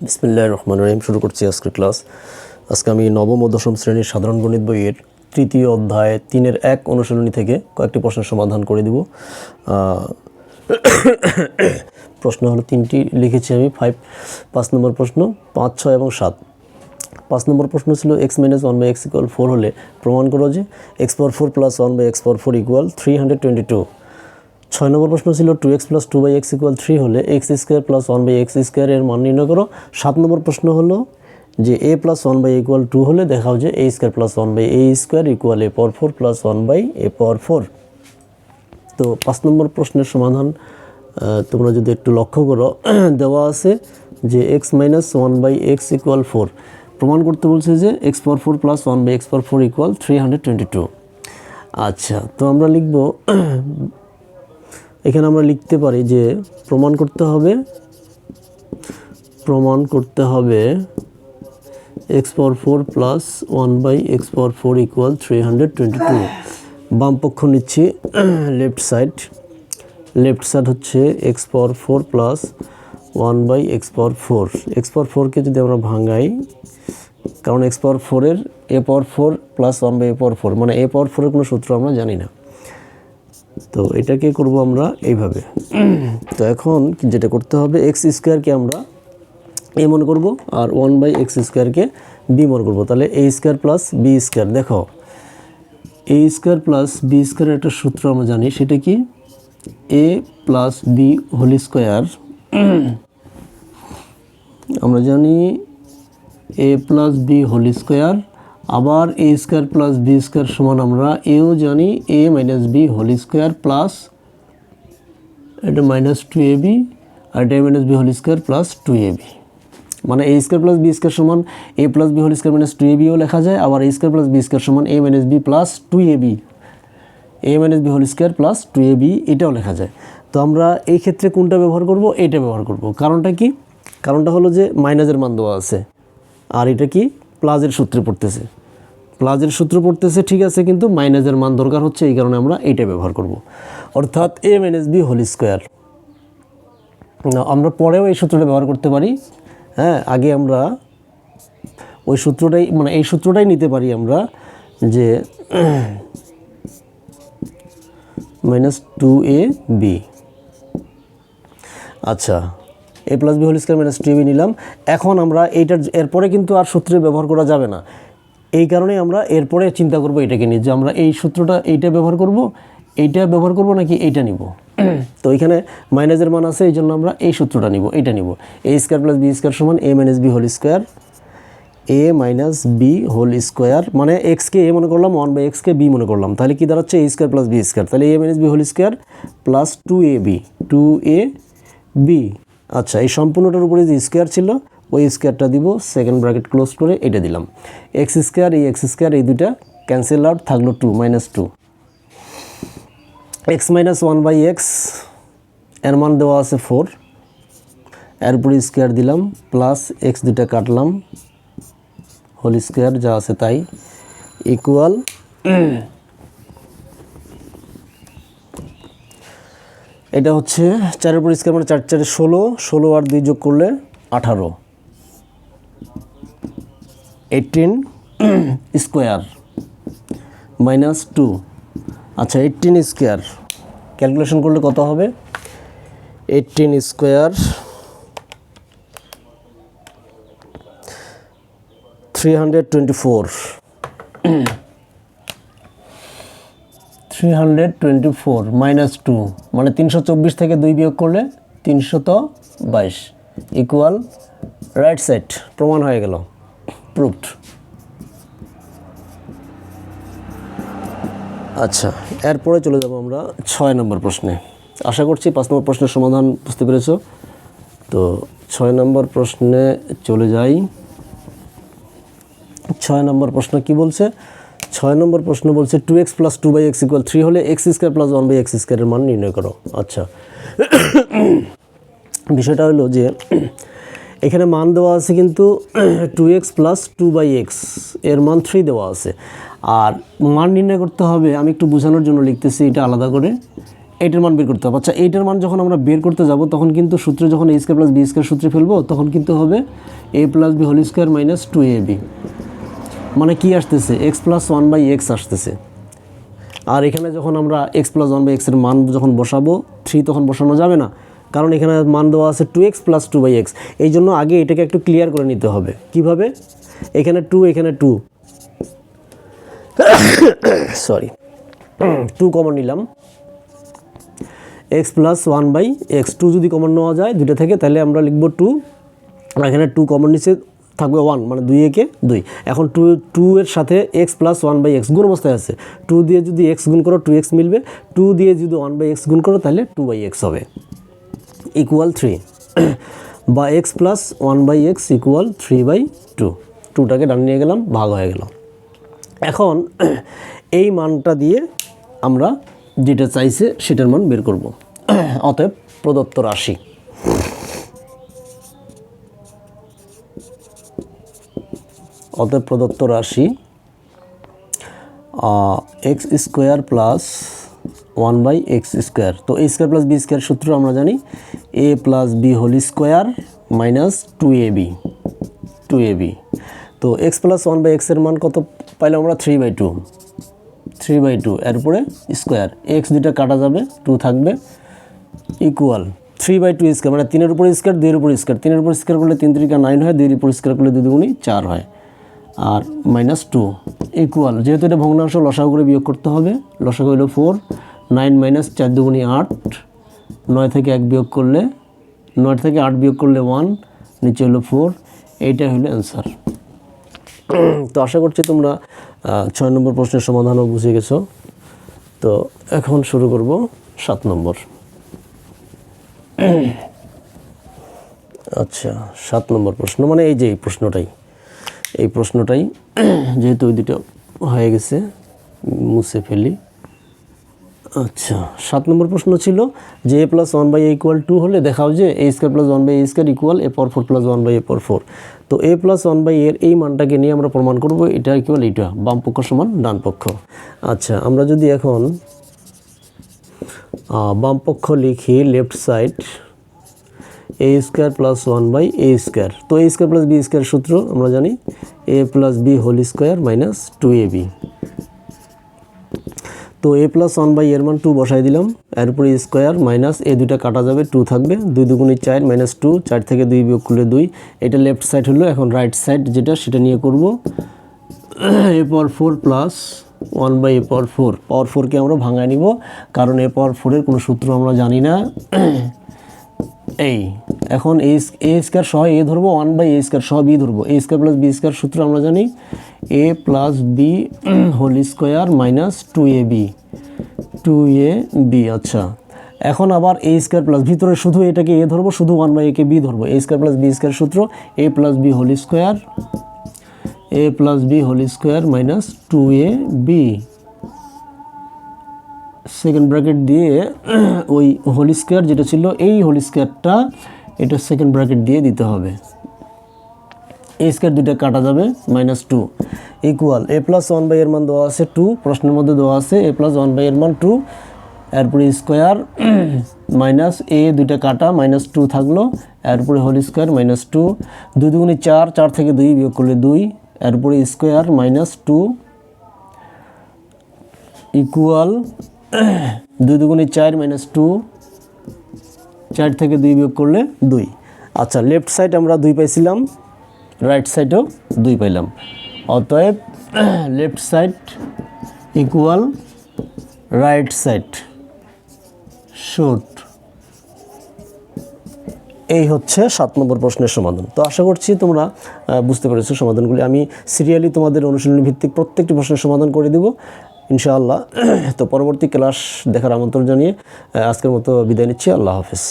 বিসমিল্লাহ রহমান রহিম, শুরু করছি আজকের ক্লাস। আজকে আমি নবম ও দশম শ্রেণির সাধারণ গণিত বইয়ের তৃতীয় অধ্যায় তিনের এক অনুশীলনী থেকে কয়েকটি প্রশ্নের সমাধান করে দিব। প্রশ্ন হলো তিনটি, লিখেছি আমি ফাইভ পাঁচ নম্বর প্রশ্ন, পাঁচ, ছয় এবং সাত। পাঁচ নম্বর প্রশ্ন ছিল x minus one by x equal four হলে প্রমাণ করো যে x power four plus one by x power four equal three hundred twenty two ছয় নম্বর প্রশ্ন ছিল two x plus two by x equal three হলে x square plus one by x square এর মান নির্ণয় করো। সাত নম্বর প্রশ্ন হলো যে a plus one by equal two হলে দেখাও যে a square plus one by a square equal a power four plus one by a power four তো পাঁচ নম্বর প্রশ্নের সমাধান তোমরা যদি একটু লক্ষ্য করো, দেওয়া আছে যে x minus one by x equal four প্রমাণ করতে বলছে যে x power four plus one by x power four equal three hundred twenty two আচ্ছা তো আমরা লিখব এখানে আমরা লিখতে পারি যে প্রমাণ করতে হবে, প্রমাণ করতে হবে x power four plus one by x power four equal three hundred twenty two বাম পক্ষ নিচ্ছি লেফট সাইড লেফট সাইড হচ্ছে x power four plus one by x power four x power ফোরকে যদি আমরা ভাঙাই, কারণ এক্স পাওয়ার ফোরের a power four plus one by a power four মানে এ পাওয়ার ফোরের কোনো সূত্র আমরা জানি না। তো এটাকে করব আমরা এইভাবে। তো এখন যেটা করতে হবে এক্স স্কোয়ারকে আমরা এ মনে করব আর ওয়ান বাই এক্স স্কোয়ারকে বি মনে করব। তাহলে a square plus b square দেখো। এ স্কোয়ার প্লাস বি স্কোয়ারের একটা সূত্র আমরা জানি, সেটা কি? A plus b whole square আমরা জানি a plus b whole square আবার a square plus b square সমান আমরা এও জানি a minus b whole square plus এটা মাইনাস টু এ বি আর এটা minus b whole square plus two a b মানে a square plus b square সমান a plus b whole square minus two a bio লেখা যায়, আবার a square plus b square সমান a minus b plus two a b a minus b whole square plus two a b এটাও লেখা যায়। তো আমরা এই ক্ষেত্রে কোনটা ব্যবহার করব? এটা ব্যবহার করব। কারণটা কি? কারণটা হলো যে মাইনাসের মান দেওয়া আছে। আর এটা কি? প্লাসের সূত্রে পড়তেছে। প্লাজের সূত্র পড়তেছে, ঠিক আছে, কিন্তু মাইনাসের মান দরকার হচ্ছে, এই কারণে আমরা এইটা ব্যবহার করব। অর্থাৎ a minus b whole square আমরা পরেও এই সূত্রটা ব্যবহার করতে পারি। হ্যাঁ আগে আমরা ওই সূত্রটাই মানে এই সূত্রটাই নিতে পারি আমরা যে মাইনাস টু এ বি আচ্ছা a plus b whole square minus two b নিলাম। এখন আমরা এইটার, এরপরে কিন্তু আর সূত্রে ব্যবহার করা যাবে না। এই কারণে আমরা এরপরে চিন্তা করব এটাকে নিয়ে যে আমরা এই সূত্রটা এইটা ব্যবহার করব এইটা ব্যবহার করব নাকি এইটা নিব? তো এখানে মাইনাসের মান আছে এই জন্য আমরা এই সূত্রটা নিব এইটা নিব। A square plus b square সমান a minus b whole square a minus b whole square মানে এক্সকে এ মনে করলাম ওয়ান বাই এক্সকে বি মনে করলাম। তাহলে কি দাঁড়াচ্ছে? A square plus b square তাহলে a minus b whole square plus two a b two a b আচ্ছা এই সম্পূর্ণটার উপরে যে স্কোয়ার ছিল ওই স্কোয়ারটা দিব সেকেন্ড ব্র্যাকেট ক্লোজ করে এটা দিলাম। এক্স স্কোয়ার এই এক্স স্কোয়ার এই দুইটা ক্যান্সেল আউট থাকল two minus two x minus one by এক্সের মান দেওয়া আছে ফোর এর উপরে স্কোয়ার দিলাম প্লাস এক্স দুটা কাটলাম হোল স্কোয়ার যা আছে তাই। ইকুয়াল এটা হচ্ছে, চারের উপর স্কোয়ার মানে চার, চারে ষোলো ষোলো আর দুই যোগ করলে আঠারো। এইটিন স্কোয়ার মাইনাস টু আচ্ছা এইটিন স্কোয়ার ক্যালকুলেশন করলে কত হবে? Eighteen square three hundred twenty four three hundred twenty four minus two মানে তিনশো চব্বিশ থেকে দুই বিয়োগ করলে তিনশত বাইশ। ইকুয়াল রাইট সাইড প্রমাণ হয়ে গেল। প্রুফড আচ্ছা এরপরে চলে যাব আমরা ছয় নম্বর প্রশ্নে। আশা করছি পাঁচ নম্বর প্রশ্নের সমাধান বুঝতে পেরেছ। তো ছয় নম্বর প্রশ্নে চলে যাই। ছয় নম্বর প্রশ্ন কি বলছে? ছয় নম্বর প্রশ্ন বলছে two x plus two by x equal three হলে x square plus one by x স্কোয়ারের মান নির্ণয় করো। আচ্ছা। বিষয়টা হলো যে এখানে মান দেওয়া আছে কিন্তু two x plus two by এক্সের মান থ্রি দেওয়া আছে। আর মান নির্ণয় করতে হবে, আমি একটু বোঝানোর জন্য লিখতেছি এটা আলাদা করে। এইটার মান বের করতে হবে। আচ্ছা এইটার মান যখন আমরা বের করতে যাব, তখন কিন্তু সূত্রে যখন a square plus b square সূত্রে ফেলব, তখন কিন্তু হবে a plus b whole square minus two a b মানে কি আসতেছে? X plus one by x আসতেছে। আর এখানে যখন আমরা এক্স প্লাস ওয়ান বাই এক্সের মান যখন বসাবো থ্রি তখন বসানো যাবে না। কারণ এখানে মান দেওয়া আছে two x plus two by x এই জন্য আগে এটাকে একটু ক্লিয়ার করে নিতে হবে। কীভাবে? এখানে টু এখানে টু সরি টু কমন নিলাম। X plus one by x two যদি কমন নেওয়া যায় দুটো থেকে, তাহলে আমরা লিখব টু এখানে টু কমন নিচে থাকবে ওয়ান মানে দুই একে দুই। এখন টু টু এর সাথে x plus one by x গুণ অবস্থায় আছে। টু দিয়ে যদি এক্স গুণ করো টু এক্স মিলবে। টু দিয়ে যদি ওয়ান বাই এক্স গুণ করো, তাহলে টু বাই এক্স হবে। ইকুয়াল থ্রি বা x plus one by x equal three by two টুটাকে ডান নিয়ে গেলাম, ভাগ হয়ে গেল। এখন এই মানটা দিয়ে আমরা যেটা চাইছে সেটার মান বের করব। অতএব প্রদত্ত রাশি। অতএব প্রদত্ত রাশি x square plus one by x square. তো a square plus b square সূত্র আমরা জানি। A plus b whole square minus two a b, two a b. তো এক্স প্লাস ওয়ান বাই এক্সের মান কত পাইলাম আমরা three by two, three by two, এরপরে স্কোয়ার। এক্স দুইটা কাটা যাবে, টু থাকবে equal three by two square মানে তিনের উপর স্কোয়ার, দুইয়ের উপর স্কোয়ার। তিনের উপর স্কোয়ার করলে তিন তিরিকা নাইন হয়, দুইয়ের উপর স্কোয়ার করলে দুই দুগুণি চার হয়। আর মাইনাস টু, ইকুয়াল। যেহেতু এটা ভগ্নাংশ, লসাগু করে বিয়োগ করতে হবে। লসাগু হলো ফোর নাইন মাইনাস চার দুগুণি আট, নয় থেকে এক বিয়োগ করলে, নয় থেকে আট বিয়োগ করলে ওয়ান, নিচে হলো ফোর এইটাই হলো অ্যান্সার। তো আশা করছি তোমরা ছয় নম্বর প্রশ্নের সমাধানও বুঝে গেছো। তো এখন শুরু করব সাত নম্বর। আচ্ছা সাত নম্বর প্রশ্ন মানে এই যে এই প্রশ্নটাই এই প্রশ্নটাই, যেহেতু ওই দুটো হয়ে গেছে মুছে ফেলি। আচ্ছা সাত নম্বর প্রশ্ন ছিল যে a plus one by equal two হলে দেখাও যে a square plus one by a square equal a power four plus one by a power four তো এ প্লাস ওয়ান বাই এর এই মানটাকে নিয়ে আমরা প্রমাণ করব, এটা ইকুয়াল এইটা, বাম পক্ষ সমান ডান পক্ষ। আচ্ছা আমরা যদি এখন বাম পক্ষ লিখি left side a square plus one by a square তো a square plus b square সূত্র আমরা জানি a plus b whole square minus two a b তো এ প্লাস ওয়ান বাই এর মান টু বসাই দিলাম। এরপরে স্কোয়ার মাইনাস এ দুইটা কাটা যাবে টু থাকবে। দুই দুগুণে চার মাইনাস টু চার থেকে দুই বিয়োগ করলে দুই। এটা লেফট সাইড হলো, এখন রাইট সাইড যেটা, সেটা নিয়ে করব। A power four plus one by a power four power ফোরকে আমরা ভাঙায় নিব, কারণ এ পাওয়ার ফোরের কোনো সূত্র আমরা জানি না। এই, এখন এ এ স্কোয়ার সহ এ ধরবো ওয়ান বাই এ স্কোয়ার সহ বি ধরবো। A square plus b square সূত্র আমরা জানি a plus b whole square minus two a b two a b আচ্ছা। এখন আবার এ স্কোয়ার প্লাস ভিতরে শুধু এটাকে এ ধরবো, শুধু ওয়ান বাই একে বি ধরবো। A square plus b square সূত্র a plus b whole square a plus b whole square minus two a b second bracket দিয়ে, ওই হোল স্কোয়ার যেটা ছিল, এই হোল স্কোয়ারটা এটা সেকেন্ড ব্র্যাকেট দিয়ে দিতে হবে। এ স্কোয়ার দুইটা কাটা যাবে minus two equal a plus one by এর মান দেওয়া আছে টু প্রশ্নের মধ্যে দেওয়া আছে এ প্লাস ওয়ান বাই এর মান টু এরপরে স্কোয়ার মাইনাস এ দুইটা কাটা মাইনাস টু থাকল, এরপরে হোল স্কোয়ার মাইনাস টু দুই দুগুণে চার চার থেকে দুই বিয়োগ করলে দুই, এরপরে স্কোয়ার মাইনাস টু ইকুয়াল দুই দুগুণে চার মাইনাস টু চার থেকে দুই বিয়োগ করলে দুই। আচ্ছা লেফট সাইড আমরা দুই পাইছিলাম রাইট সাইডেও দুই পাইলাম। অতএব left side equal right side shoot এই হচ্ছে সাত নম্বর প্রশ্নের সমাধান। তো আশা করছি তোমরা বুঝতে পেরেছ সমাধানগুলি। আমি সিরিয়ালি তোমাদের অনুশীলনী ভিত্তিক প্রত্যেকটি প্রশ্নের সমাধান করে দেব। ইনশাআল্লাহ। তো পরবর্তী ক্লাস দেখার আমন্ত্রণ জানিয়ে আজকের মতো বিদায় নিচ্ছি। আল্লাহ হাফিজ।